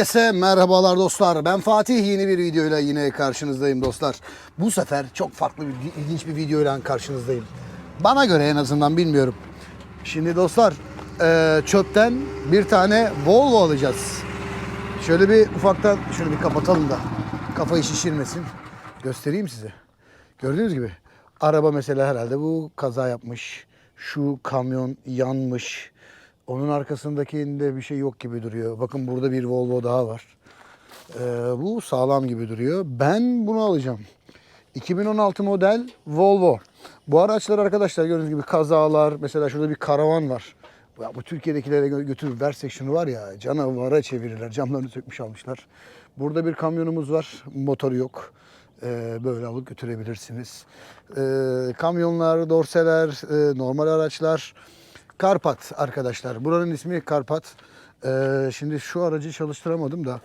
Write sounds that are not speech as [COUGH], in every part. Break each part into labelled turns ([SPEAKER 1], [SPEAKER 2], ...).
[SPEAKER 1] Herkese merhabalar dostlar. Ben Fatih. Yeni bir videoyla yine karşınızdayım dostlar. Bu sefer çok farklı bir, ilginç bir videoyla karşınızdayım. Bana göre en azından bilmiyorum. Şimdi dostlar eee, çöpten bir tane Volvo alacağız. Şöyle bir ufaktan şunu bir kapatalım da kafayı şişirmesin. Göstereyim size. Gördüğünüz gibi araba mesela herhalde bu kaza yapmış. Şu kamyon yanmış. Onun arkasındakinde bir şey yok gibi duruyor. Bakın burada bir Volvo daha var. Ee, bu sağlam gibi duruyor. Ben bunu alacağım. 2016 model Volvo. Bu araçlar arkadaşlar gördüğünüz gibi kazalar. Mesela şurada bir karavan var. Ya bu Türkiye'dekilere gö- götürüp versek şunu var ya canavara çevirirler. Camlarını sökmüş almışlar. Burada bir kamyonumuz var. Motoru yok. Ee, böyle alıp götürebilirsiniz. Ee, kamyonlar, dorseler, e, normal araçlar. Karpat arkadaşlar. Buranın ismi Karpat. Ee, şimdi şu aracı çalıştıramadım da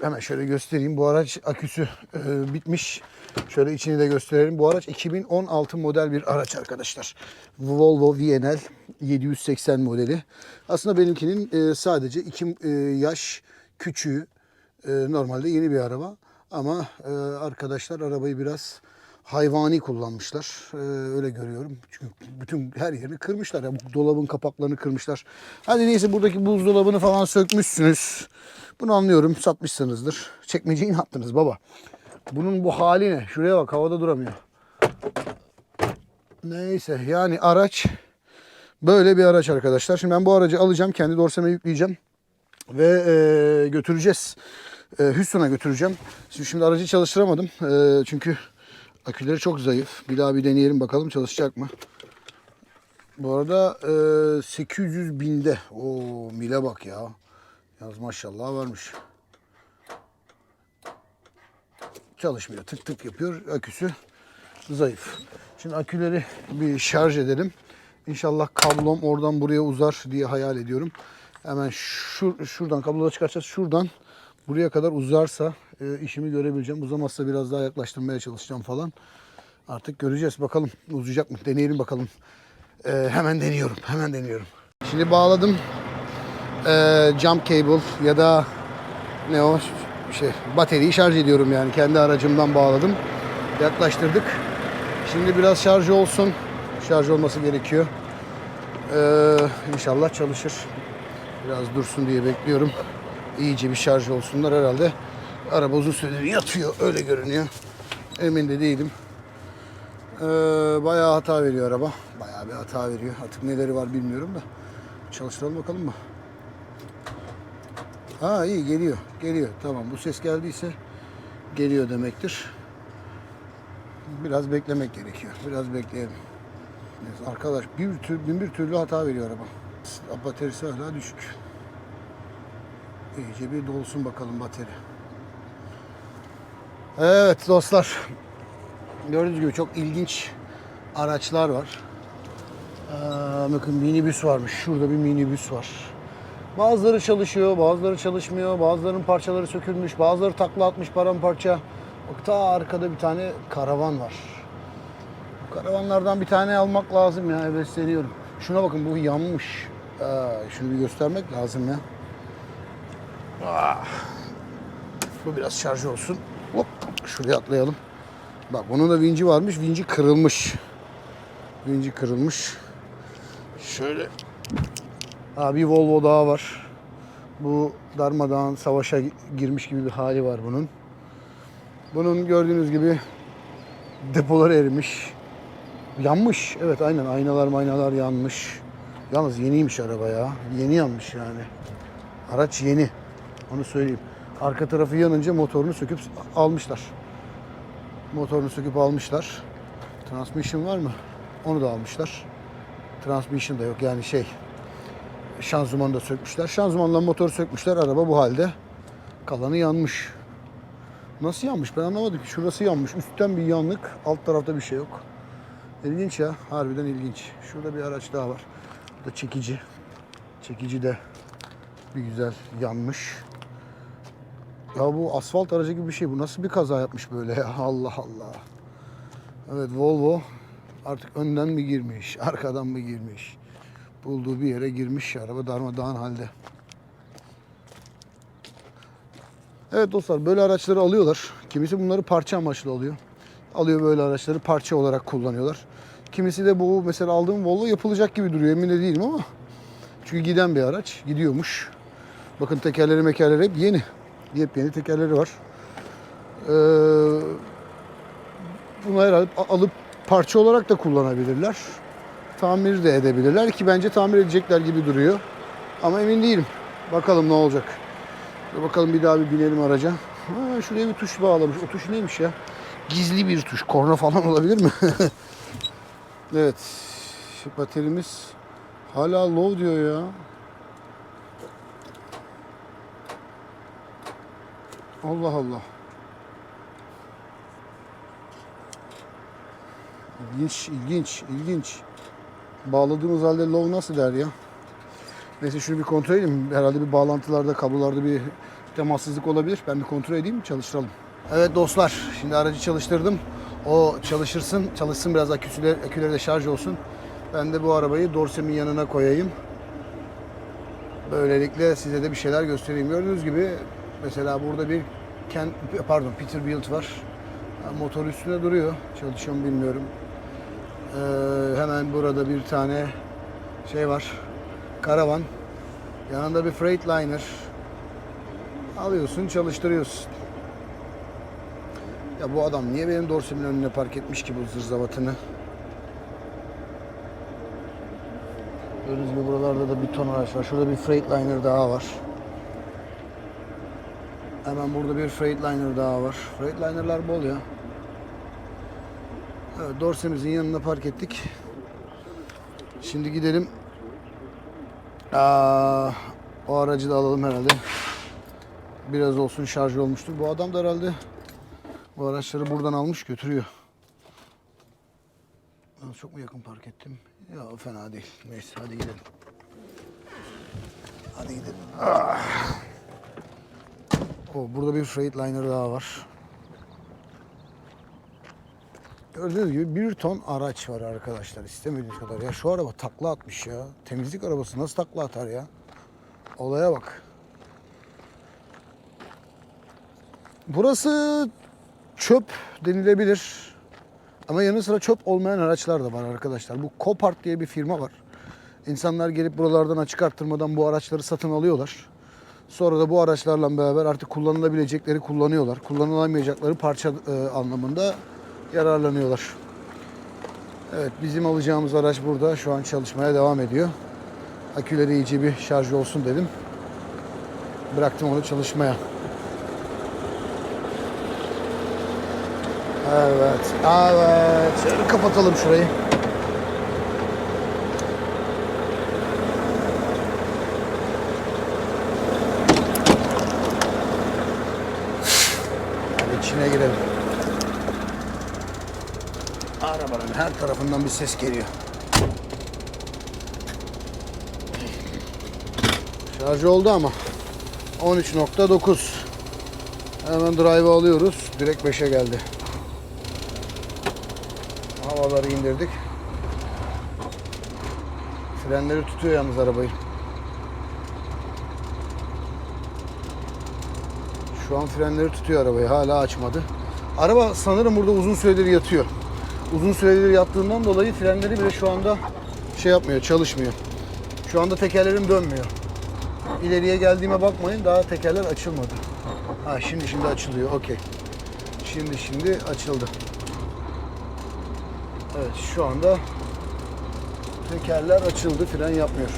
[SPEAKER 1] hemen şöyle göstereyim. Bu araç aküsü e, bitmiş. Şöyle içini de gösterelim. Bu araç 2016 model bir araç arkadaşlar. Volvo VNL 780 modeli. Aslında benimkinin e, sadece 2 yaş küçüğü. E, normalde yeni bir araba. Ama e, arkadaşlar arabayı biraz hayvani kullanmışlar. Ee, öyle görüyorum. Çünkü bütün her yerini kırmışlar. Ya. Bu dolabın kapaklarını kırmışlar. Hadi neyse buradaki buzdolabını falan sökmüşsünüz. Bunu anlıyorum. Satmışsınızdır. Çekmeceyi ne yaptınız baba? Bunun bu hali ne? Şuraya bak havada duramıyor. Neyse yani araç böyle bir araç arkadaşlar. Şimdi ben bu aracı alacağım. Kendi dorseme yükleyeceğim. Ve e, götüreceğiz. E, Houston'a götüreceğim. Şimdi, şimdi aracı çalıştıramadım. E, çünkü aküleri çok zayıf. Bir daha bir deneyelim bakalım çalışacak mı. Bu arada e, 800 binde. O mile bak ya. Yalnız maşallah varmış. Çalışmıyor. Tık tık yapıyor. Aküsü zayıf. Şimdi aküleri bir şarj edelim. İnşallah kablom oradan buraya uzar diye hayal ediyorum. Hemen şur, şuradan kabloları çıkaracağız. Şuradan buraya kadar uzarsa e, işimi görebileceğim. Uzamazsa biraz daha yaklaştırmaya çalışacağım falan. Artık göreceğiz. Bakalım uzayacak mı? Deneyelim bakalım. E, hemen deniyorum. Hemen deniyorum. Şimdi bağladım. E, jump cable ya da ne o şey bateriyi şarj ediyorum yani kendi aracımdan bağladım. Yaklaştırdık. Şimdi biraz şarj olsun. Şarj olması gerekiyor. Ee, inşallah çalışır. Biraz dursun diye bekliyorum. İyice bir şarj olsunlar herhalde. Araba uzun süredir yatıyor öyle görünüyor. Emin de değilim. Ee, bayağı hata veriyor araba. Bayağı bir hata veriyor. Artık neleri var bilmiyorum da. Çalıştıralım bakalım mı? Ha iyi geliyor. Geliyor. Tamam bu ses geldiyse geliyor demektir. Biraz beklemek gerekiyor. Biraz bekleyelim. Arkadaş bir tür, bin bir türlü hata veriyor araba. Bataryası hala düşük. İyice bir dolsun bakalım bateri. Evet dostlar. Gördüğünüz gibi çok ilginç araçlar var. Aa, bakın minibüs varmış. Şurada bir minibüs var. Bazıları çalışıyor, bazıları çalışmıyor. Bazılarının parçaları sökülmüş, bazıları takla atmış paramparça. Bak ta arkada bir tane karavan var. Bu karavanlardan bir tane almak lazım ya, hevesleniyorum. Şuna bakın bu yanmış. Aa, şunu bir göstermek lazım ya. Ah. Bu biraz şarj olsun. Hop, şuraya atlayalım. Bak bunun da vinci varmış, vinci kırılmış. Vinci kırılmış. Şöyle Aa, bir Volvo daha var. Bu darmadağın savaşa girmiş gibi bir hali var bunun. Bunun gördüğünüz gibi depoları erimiş. Yanmış. Evet aynen aynalar maynalar yanmış. Yalnız yeniymiş araba ya. Yeni yanmış yani. Araç yeni. Onu söyleyeyim. Arka tarafı yanınca motorunu söküp almışlar. Motorunu söküp almışlar. Transmission var mı? Onu da almışlar. Transmission da yok yani şey Şanzımanı da sökmüşler. Şanzımanla motor sökmüşler. Araba bu halde. Kalanı yanmış. Nasıl yanmış ben anlamadım ki. Şurası yanmış. Üstten bir yanlık. Alt tarafta bir şey yok. İlginç ya. Harbiden ilginç. Şurada bir araç daha var. Bu da çekici. Çekici de bir güzel yanmış. Ya bu asfalt aracı gibi bir şey. Bu nasıl bir kaza yapmış böyle ya? [LAUGHS] Allah Allah. Evet Volvo artık önden mi girmiş, [LAUGHS] arkadan mı girmiş? bulduğu bir yere girmiş araba darmadağın halde. Evet dostlar böyle araçları alıyorlar. Kimisi bunları parça amaçlı alıyor. Alıyor böyle araçları parça olarak kullanıyorlar. Kimisi de bu mesela aldığım Volvo yapılacak gibi duruyor emin de değilim ama. Çünkü giden bir araç. Gidiyormuş. Bakın tekerleri mekerleri hep yeni. Yepyeni tekerleri var. Ee, bunu herhalde alıp parça olarak da kullanabilirler. Tamir de edebilirler ki bence tamir edecekler gibi duruyor. Ama emin değilim. Bakalım ne olacak. Bakalım bir daha bir binelim araca. Ha, şuraya bir tuş bağlamış. O tuş neymiş ya? Gizli bir tuş. Korna falan [LAUGHS] olabilir mi? [LAUGHS] evet. Baterimiz hala low diyor ya. Allah Allah. İlginç, ilginç, ilginç. Bağladığımız halde low nasıl der ya? Neyse şunu bir kontrol edeyim. Herhalde bir bağlantılarda, kablolarda bir temassızlık olabilir. Ben bir kontrol edeyim, çalıştıralım. Evet dostlar, şimdi aracı çalıştırdım. O çalışırsın, çalışsın biraz aküsüler, aküleri de şarj olsun. Ben de bu arabayı dorsemin yanına koyayım. Böylelikle size de bir şeyler göstereyim. Gördüğünüz gibi mesela burada bir Ken, pardon Peterbilt var. Motor üstüne duruyor. Çalışıyor mu bilmiyorum. Ee, hemen burada bir tane şey var. Karavan. Yanında bir Freightliner. Alıyorsun, çalıştırıyorsun. Ya bu adam niye benim dorsimin önüne park etmiş ki bu zırzavatını? Gördüğünüz gibi buralarda da bir ton araç var. Şurada bir Freightliner daha var. Hemen burada bir Freightliner daha var. Freightliner'lar bol ya. Evet, dorsemizin yanına park ettik. Şimdi gidelim. Aa, o aracı da alalım herhalde. Biraz olsun şarj olmuştur. Bu adam da herhalde bu araçları buradan almış götürüyor. Çok mu yakın park ettim? Ya fena değil. Neyse hadi gidelim. Hadi gidelim. Ah. O, burada bir Freightliner daha var. Gördüğünüz gibi bir ton araç var arkadaşlar. İstemediğiniz kadar. Ya şu araba takla atmış ya. Temizlik arabası nasıl takla atar ya? Olaya bak. Burası çöp denilebilir. Ama yanı sıra çöp olmayan araçlar da var arkadaşlar. Bu Copart diye bir firma var. İnsanlar gelip buralardan açık arttırmadan bu araçları satın alıyorlar. Sonra da bu araçlarla beraber artık kullanılabilecekleri kullanıyorlar. Kullanılamayacakları parça e, anlamında yararlanıyorlar. Evet bizim alacağımız araç burada. Şu an çalışmaya devam ediyor. Aküleri iyice bir şarj olsun dedim. Bıraktım onu çalışmaya. Evet, evet. Kapatalım şurayı. Hadi içine girelim. Arabanın her tarafından bir ses geliyor. Şarj oldu ama 13.9 Hemen drive'ı alıyoruz. Direkt 5'e geldi. Havaları indirdik. Frenleri tutuyor yalnız arabayı. Şu an frenleri tutuyor arabayı. Hala açmadı. Araba sanırım burada uzun süredir yatıyor. Uzun süredir yattığından dolayı frenleri bile şu anda şey yapmıyor, çalışmıyor. Şu anda tekerlerim dönmüyor. İleriye geldiğime bakmayın daha tekerler açılmadı. Ha şimdi şimdi açılıyor. Okey. Şimdi şimdi açıldı. Evet şu anda tekerler açıldı. Fren yapmıyor.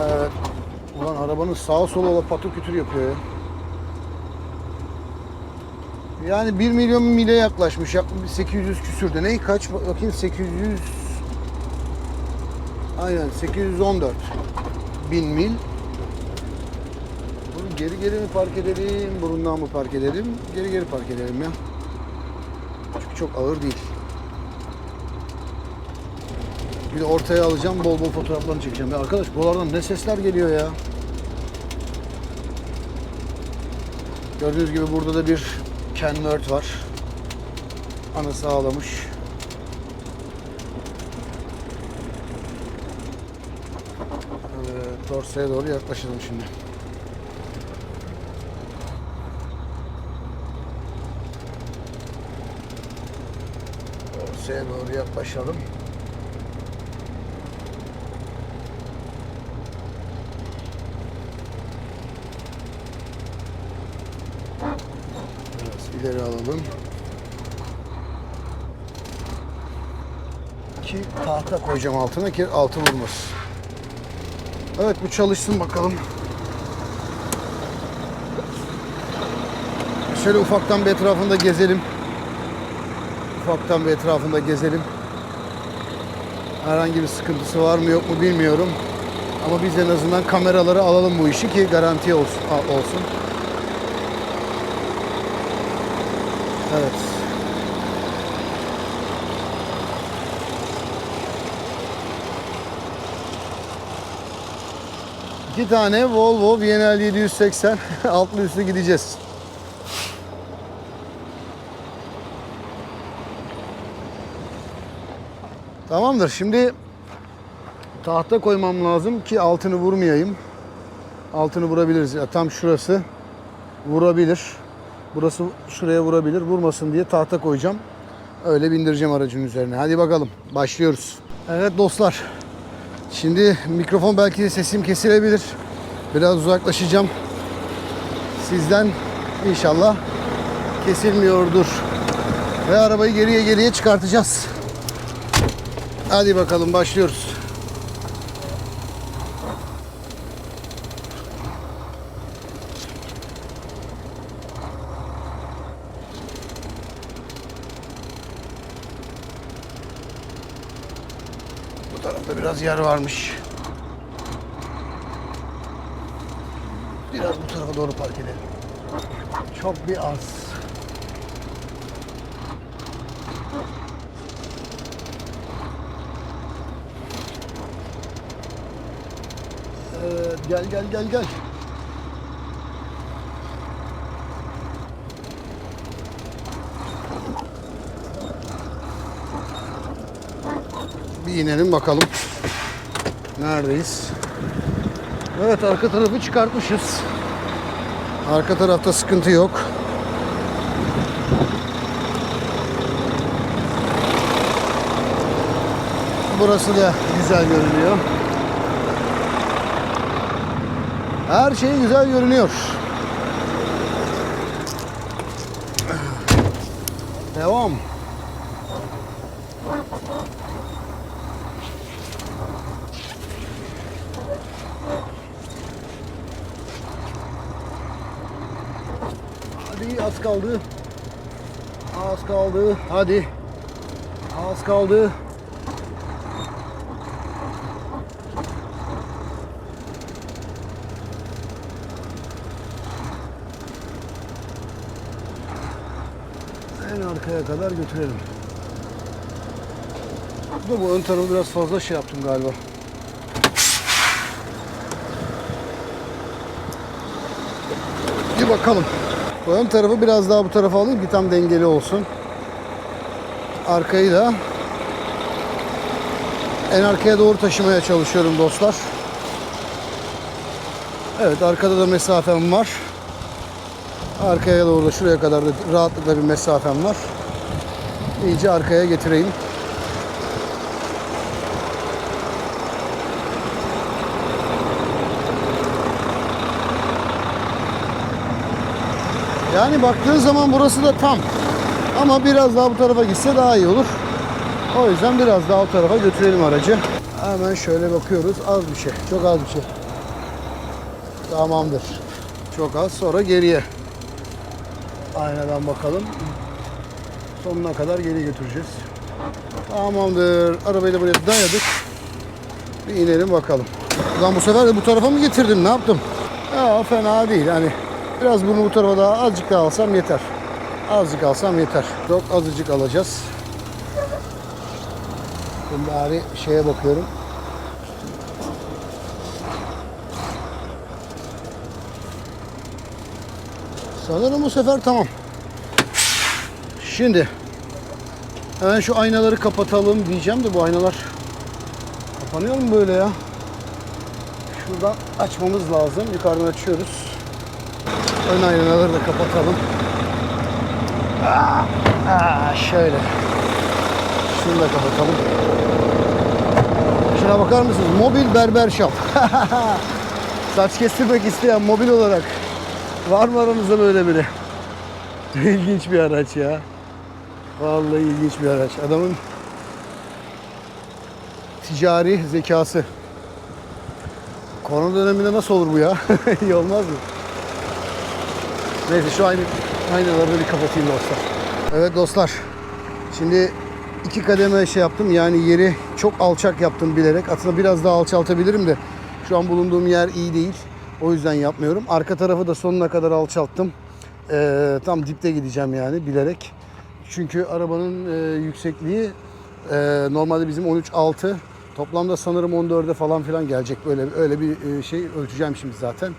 [SPEAKER 1] Evet. Ulan arabanın sağa sola ola patır kütür yapıyor ya. Yani 1 milyon mile yaklaşmış. Yaklaşık 800 küsürde. Neyi kaç? Bakayım 800 Aynen 814 bin mil. Bunu geri geri mi park edelim, burundan mı park edelim? Geri geri park edelim ya. Çünkü çok ağır değil. Bir de ortaya alacağım, bol bol fotoğraflarını çekeceğim. Ya arkadaş buralardan ne sesler geliyor ya. Gördüğünüz gibi burada da bir Kenworth var. Anası ağlamış. Dorseye doğru yaklaşalım şimdi. Dorseye doğru yaklaşalım. Biraz ileri alalım. Ki tahta koyacağım altına ki altı vurmasın. Evet bu çalışsın bakalım. Şöyle ufaktan bir etrafında gezelim. Ufaktan bir etrafında gezelim. Herhangi bir sıkıntısı var mı yok mu bilmiyorum. Ama biz en azından kameraları alalım bu işi ki garanti olsun. olsun. Evet. İki tane Volvo VNL 780 [LAUGHS] altlı üstlü gideceğiz. Tamamdır. Şimdi tahta koymam lazım ki altını vurmayayım. Altını vurabiliriz. Ya tam şurası vurabilir. Burası şuraya vurabilir. Vurmasın diye tahta koyacağım. Öyle bindireceğim aracın üzerine. Hadi bakalım. Başlıyoruz. Evet dostlar. Şimdi mikrofon belki de sesim kesilebilir. Biraz uzaklaşacağım. Sizden inşallah kesilmiyordur. Ve arabayı geriye geriye çıkartacağız. Hadi bakalım başlıyoruz. Bu tarafta biraz yer varmış. Biraz bu tarafa doğru park edelim. Çok bir az. Evet, gel gel gel gel. İnelim bakalım. Neredeyiz? Evet arka tarafı çıkartmışız. Arka tarafta sıkıntı yok. Burası da güzel görünüyor. Her şey güzel görünüyor. Devam. Hadi az kaldı. Az kaldı. Hadi. Az kaldı. En arkaya kadar götürelim. Bu bu ön tarafı biraz fazla şey yaptım galiba. Bir bakalım. Ön tarafı biraz daha bu tarafa alayım ki tam dengeli olsun. Arkayı da en arkaya doğru taşımaya çalışıyorum dostlar. Evet arkada da mesafem var. Arkaya doğru da şuraya kadar da rahatlıkla bir mesafem var. İyice arkaya getireyim. Yani baktığın zaman burası da tam. Ama biraz daha bu tarafa gitse daha iyi olur. O yüzden biraz daha o tarafa götürelim aracı. Hemen şöyle bakıyoruz. Az bir şey. Çok az bir şey. Tamamdır. Çok az. Sonra geriye. Aynadan bakalım. Sonuna kadar geri götüreceğiz. Tamamdır. Arabayı da buraya dayadık. Bir inelim bakalım. Ulan bu sefer de bu tarafa mı getirdim? Ne yaptım? Ya fena değil. Hani biraz bunu bu tarafa daha azıcık daha alsam yeter. Azıcık alsam yeter. Çok azıcık alacağız. Şimdi bari şeye bakıyorum. Sanırım bu sefer tamam. Şimdi hemen şu aynaları kapatalım diyeceğim de bu aynalar kapanıyor mu böyle ya? Şuradan açmamız lazım. Yukarıdan açıyoruz. Ön aynaları da kapatalım. Aa, aa, şöyle. Şunu da kapatalım. Şuna bakar mısınız? Mobil berber shop. [LAUGHS] Saç kestirmek isteyen mobil olarak. Var mı aranızda böyle biri? [LAUGHS] İlginç bir araç ya. Vallahi ilginç bir araç. Adamın ticari zekası. Korona döneminde nasıl olur bu ya? [LAUGHS] İyi olmaz mı? Neyse şu aynı aynaları bir kapatayım dostlar. Evet dostlar. Şimdi iki kademe şey yaptım. Yani yeri çok alçak yaptım bilerek. Aslında biraz daha alçaltabilirim de şu an bulunduğum yer iyi değil. O yüzden yapmıyorum. Arka tarafı da sonuna kadar alçalttım. Ee, tam dipte gideceğim yani bilerek. Çünkü arabanın e, yüksekliği e, normalde bizim 13.6 toplamda sanırım 14'e falan filan gelecek böyle öyle bir e, şey ölçeceğim şimdi zaten.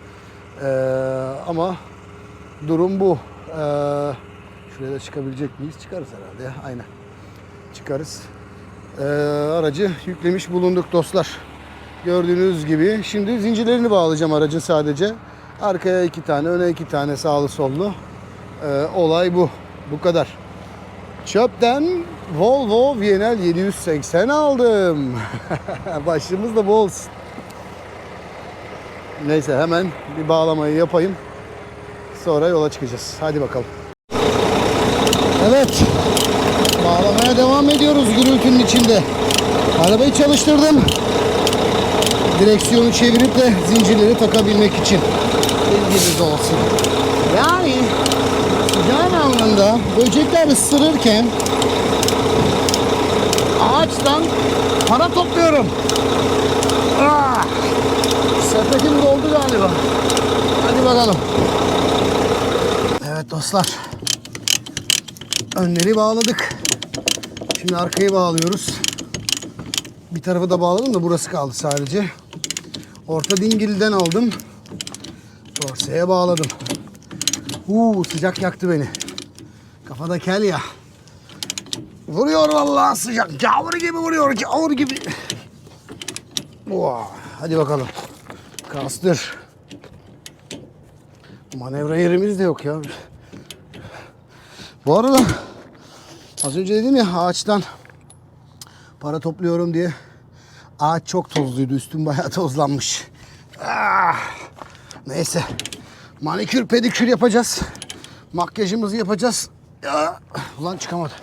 [SPEAKER 1] E, ama durum bu. E, şuraya da çıkabilecek miyiz? Çıkarız herhalde ya. Aynen. Çıkarız. E, aracı yüklemiş bulunduk dostlar. Gördüğünüz gibi. Şimdi zincirlerini bağlayacağım aracın sadece. Arkaya iki tane, öne iki tane sağlı sollu. E, olay bu. Bu kadar. Çöpten Volvo VNL 780 aldım. [LAUGHS] Başlığımız da bu olsun. Neyse hemen bir bağlamayı yapayım. Sonra yola çıkacağız. Hadi bakalım. Evet. Bağlamaya devam ediyoruz gürültünün içinde. Arabayı çalıştırdım. Direksiyonu çevirip de zincirleri takabilmek için. Bilginiz olsun. Yani sıcağın anında böcekler ısırırken ağaçtan para topluyorum. Ah, sepetim doldu galiba. Hadi bakalım. Evet dostlar. Önleri bağladık. Şimdi arkayı bağlıyoruz. Bir tarafı da bağladım da burası kaldı sadece. Orta dingilden aldım. Dorseye bağladım. Uuu sıcak yaktı beni. Kafada kel ya. Vuruyor vallahi sıcak. Gavur gibi vuruyor. Gavur gibi. Vaa, hadi bakalım. Kastır. Manevra yerimiz de yok ya. Bu arada az önce dedim ya ağaçtan para topluyorum diye. Ağaç çok tozluydu. Üstüm bayağı tozlanmış. Ah, neyse. Manikür pedikür yapacağız. Makyajımızı yapacağız. Ya, ulan çıkamadı.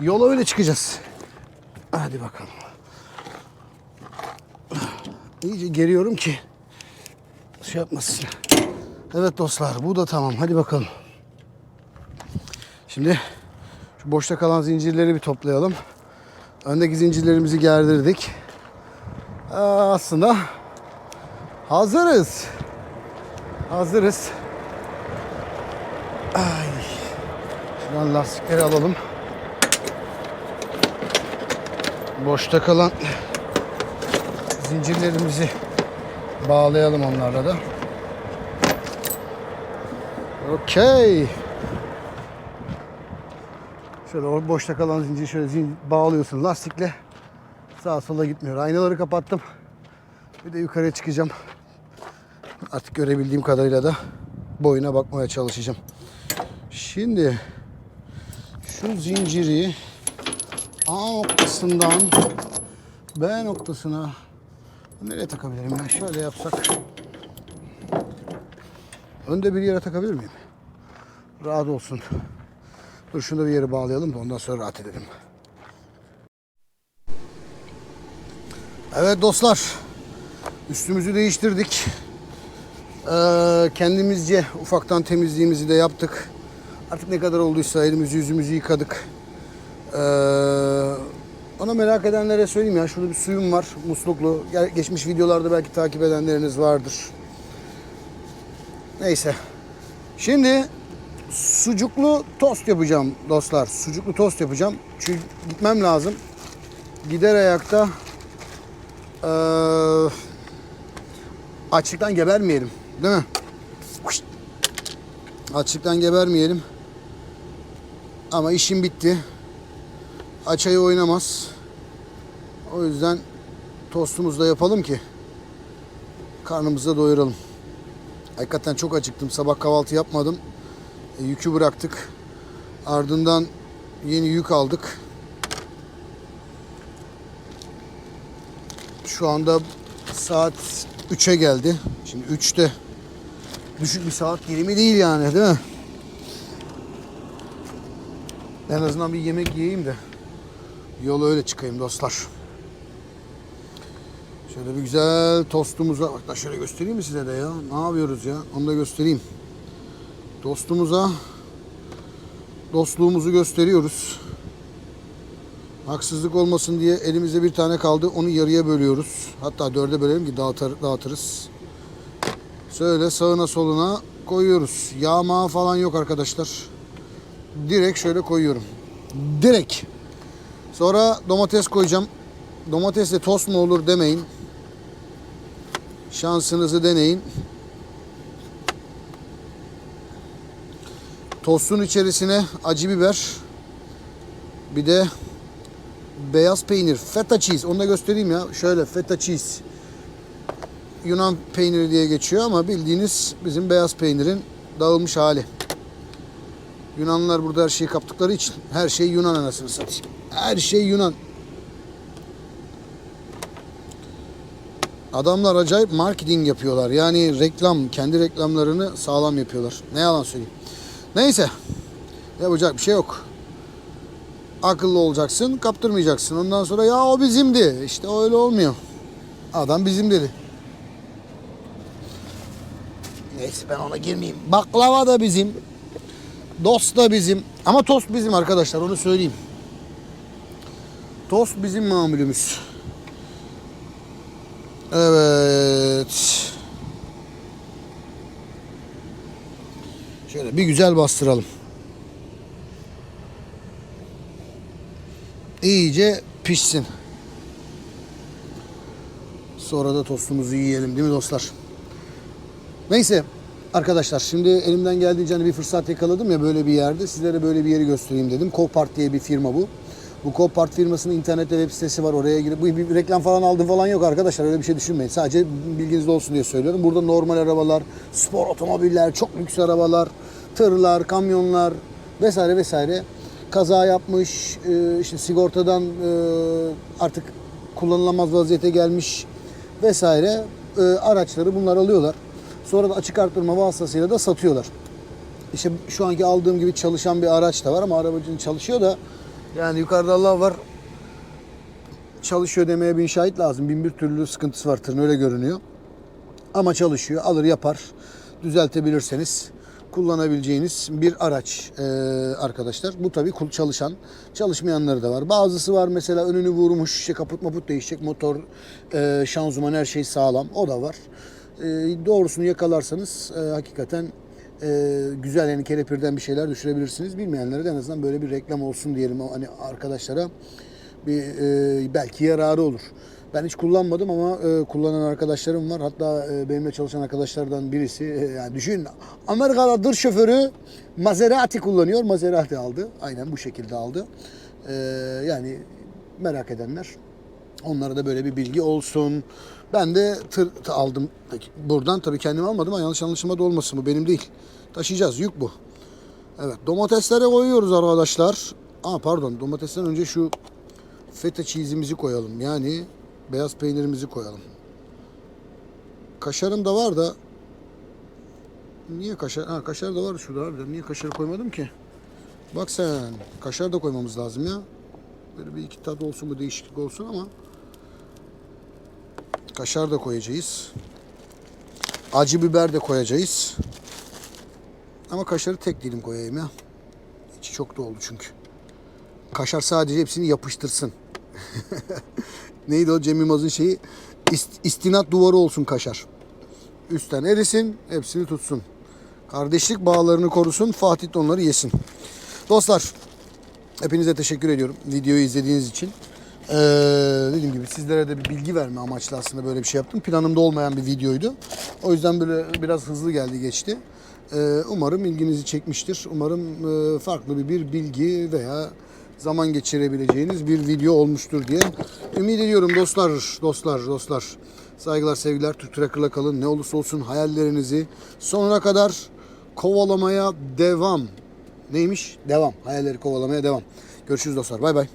[SPEAKER 1] Yola öyle çıkacağız. Hadi bakalım. İyice geriyorum ki şey yapmasın. Evet dostlar bu da tamam. Hadi bakalım. Şimdi şu boşta kalan zincirleri bir toplayalım. Öndeki zincirlerimizi gerdirdik. Aa, aslında hazırız. Hazırız. Ay. Şuradan lastikleri alalım. Boşta kalan zincirlerimizi bağlayalım onlarla da. Okey. Şöyle o boşta kalan zinciri şöyle zin bağlıyorsun lastikle. Sağa sola gitmiyor. Aynaları kapattım. Bir de yukarıya çıkacağım. Artık görebildiğim kadarıyla da boyuna bakmaya çalışacağım. Şimdi şu zinciri A noktasından B noktasına nereye takabilirim ya? Şöyle yapsak. Önde bir yere takabilir miyim? Rahat olsun. Dur şunu bir yere bağlayalım da ondan sonra rahat edelim. Evet dostlar. Üstümüzü değiştirdik. Ee, kendimizce ufaktan temizliğimizi de yaptık. Artık ne kadar olduysa elimizi yüzümüzü yıkadık. Ee, ona merak edenlere söyleyeyim ya şurada bir suyum var musluklu. Geçmiş videolarda belki takip edenleriniz vardır. Neyse. Şimdi sucuklu tost yapacağım dostlar. Sucuklu tost yapacağım. Çünkü gitmem lazım. Gider ayakta eee açlıktan gebermeyelim. Değil mi? Açlıktan gebermeyelim. Ama işim bitti. Açayı oynamaz. O yüzden tostumuzu da yapalım ki Karnımızı da doyuralım. Hakikaten çok acıktım. Sabah kahvaltı yapmadım. E, yükü bıraktık. Ardından yeni yük aldık. Şu anda saat 3'e geldi. Şimdi 3'te düşük bir saat dilimi değil yani değil mi? En azından bir yemek yiyeyim de yola öyle çıkayım dostlar. Şöyle bir güzel tostumuza, hatta şöyle göstereyim mi size de ya? Ne yapıyoruz ya? Onu da göstereyim. Dostumuza dostluğumuzu gösteriyoruz. Haksızlık olmasın diye elimizde bir tane kaldı. Onu yarıya bölüyoruz. Hatta dörde bölelim ki dağıtır, dağıtırız. Şöyle sağına soluna koyuyoruz. Yağma falan yok arkadaşlar. Direkt şöyle koyuyorum. Direkt. Sonra domates koyacağım. Domatesle tost mu olur demeyin. Şansınızı deneyin. Tostun içerisine acı biber. Bir de beyaz peynir. Feta cheese. Onu da göstereyim ya. Şöyle feta cheese. Yunan peyniri diye geçiyor ama bildiğiniz bizim beyaz peynirin dağılmış hali. Yunanlılar burada her şeyi kaptıkları için her şey Yunan anasını satayım. Her şey Yunan. Adamlar acayip marketing yapıyorlar. Yani reklam, kendi reklamlarını sağlam yapıyorlar. Ne yalan söyleyeyim. Neyse. Yapacak bir şey yok. Akıllı olacaksın, kaptırmayacaksın. Ondan sonra ya o bizimdi. İşte öyle olmuyor. Adam bizim dedi. Neyse ben ona girmeyeyim. Baklava da bizim. Dost da bizim. Ama tost bizim arkadaşlar onu söyleyeyim. Tost bizim mamulümüz. Evet. Şöyle bir güzel bastıralım. İyice pişsin. Sonra da tostumuzu yiyelim değil mi dostlar? Neyse arkadaşlar şimdi elimden geldiğince hani bir fırsat yakaladım ya böyle bir yerde. Sizlere böyle bir yeri göstereyim dedim. Copart diye bir firma bu. Bu Copart firmasının internette web sitesi var. Oraya girip bu bir reklam falan aldım falan yok arkadaşlar. Öyle bir şey düşünmeyin. Sadece bilginizde olsun diye söylüyorum. Burada normal arabalar, spor otomobiller, çok lüks arabalar, tırlar, kamyonlar vesaire vesaire kaza yapmış, e, işte sigortadan e, artık kullanılamaz vaziyete gelmiş vesaire e, araçları bunlar alıyorlar. Sonra da açık arttırma vasıtasıyla da satıyorlar. İşte şu anki aldığım gibi çalışan bir araç da var ama arabacının çalışıyor da yani yukarıda Allah var çalışıyor demeye bin şahit lazım. Bin bir türlü sıkıntısı var tırın öyle görünüyor. Ama çalışıyor, alır yapar. Düzeltebilirseniz kullanabileceğiniz bir araç e, arkadaşlar. Bu tabii çalışan, çalışmayanları da var. Bazısı var mesela önünü vurmuş, işte kaput maput değişecek, motor, e, şanzıman her şey sağlam. O da var. E, doğrusunu yakalarsanız e, hakikaten e, güzel yani kelepirden bir şeyler düşürebilirsiniz. Bilmeyenlere de en azından böyle bir reklam olsun diyelim hani arkadaşlara bir e, belki yararı olur. Ben hiç kullanmadım ama e, kullanan arkadaşlarım var. Hatta e, benimle çalışan arkadaşlardan birisi e, yani düşün Amerika'da tır şoförü Maserati kullanıyor. Maserati aldı. Aynen bu şekilde aldı. E, yani merak edenler onlara da böyle bir bilgi olsun. Ben de tır tır aldım buradan. Tabii kendim almadım ama yanlış anlaşılma da olmasın bu benim değil. Taşıyacağız yük bu. Evet domateslere koyuyoruz arkadaşlar. Aa pardon domatesten önce şu feta cheese'imizi koyalım. Yani beyaz peynirimizi koyalım. Kaşarım da var da niye kaşar? Ha kaşar da var şurada harbiden. Niye kaşarı koymadım ki? Bak sen. Kaşar da koymamız lazım ya. Böyle bir iki tat olsun bu değişiklik olsun ama kaşar da koyacağız. Acı biber de koyacağız. Ama kaşarı tek dilim koyayım ya. İçi çok da oldu çünkü. Kaşar sadece hepsini yapıştırsın. [LAUGHS] Neydi o Cem Yılmaz'ın şeyi? İst- istinat duvarı olsun kaşar. Üstten erisin, hepsini tutsun. Kardeşlik bağlarını korusun, Fatih de onları yesin. Dostlar, hepinize teşekkür ediyorum videoyu izlediğiniz için. Ee, dediğim gibi sizlere de bir bilgi verme amaçlı aslında böyle bir şey yaptım. Planımda olmayan bir videoydu. O yüzden böyle biraz hızlı geldi geçti. Ee, umarım ilginizi çekmiştir. Umarım e, farklı bir, bir bilgi veya zaman geçirebileceğiniz bir video olmuştur diye ümit ediyorum dostlar, dostlar, dostlar. Saygılar, sevgiler. Türk Tracker'la kalın. Ne olursa olsun hayallerinizi sonuna kadar kovalamaya devam. Neymiş? Devam. Hayalleri kovalamaya devam. Görüşürüz dostlar. Bay bay.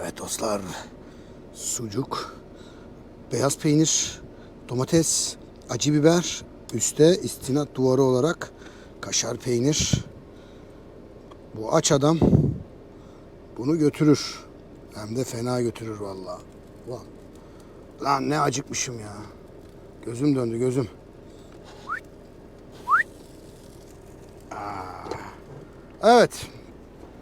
[SPEAKER 1] Evet dostlar. Sucuk, beyaz peynir, domates, acı biber, üstte istinat duvarı olarak kaşar peynir. Bu aç adam bunu götürür. Hem de fena götürür vallahi. Ulan, lan ne acıkmışım ya. Gözüm döndü gözüm. Aa. Evet.